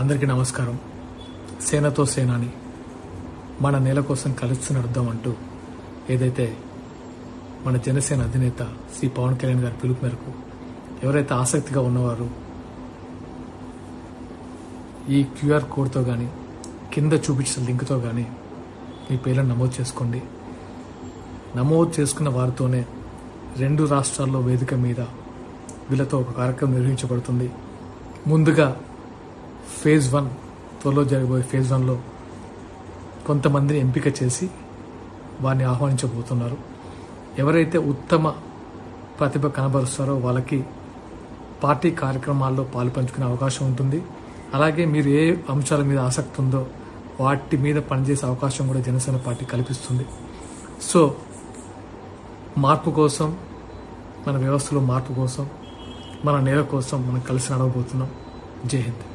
అందరికీ నమస్కారం. సేనతో సేనాని మన నేల కోసం కలిసి నడుద్దాం అంటూ ఏదైతే మన జనసేన అధినేత శ్రీ పవన్ కళ్యాణ్ గారి పిలుపు మేరకు ఎవరైతే ఆసక్తిగా ఉన్నవారు ఈ క్యూఆర్ కోడ్తో కానీ కింద చూపించిన లింక్తో కానీ మీ పేర్లను నమోదు చేసుకోండి. నమోదు చేసుకున్న వారితోనే రెండు రాష్ట్రాల్లో వేదిక మీద వీళ్ళతో ఒక కార్యక్రమం నిర్వహించబడుతుంది. ముందుగా ఫేజ్ వన్ త్వరలో జరగబోయే ఫేజ్ వన్లో కొంతమందిని ఎంపిక చేసి వారిని ఆహ్వానించబోతున్నారు. ఎవరైతే ఉత్తమ ప్రతిభ కనబరుస్తారో వాళ్ళకి పార్టీ కార్యక్రమాల్లో పాలు పంచుకునే అవకాశం ఉంటుంది. అలాగే మీరు ఏ అంశాల మీద ఆసక్తి ఉందో వాటి మీద పనిచేసే అవకాశం కూడా జనసేన పార్టీ కల్పిస్తుంది. సో మార్పు కోసం మన వ్యవస్థలో మార్పు కోసం మన నేల కోసం మనం కలిసి నడవబోతున్నాం. జై హింద్.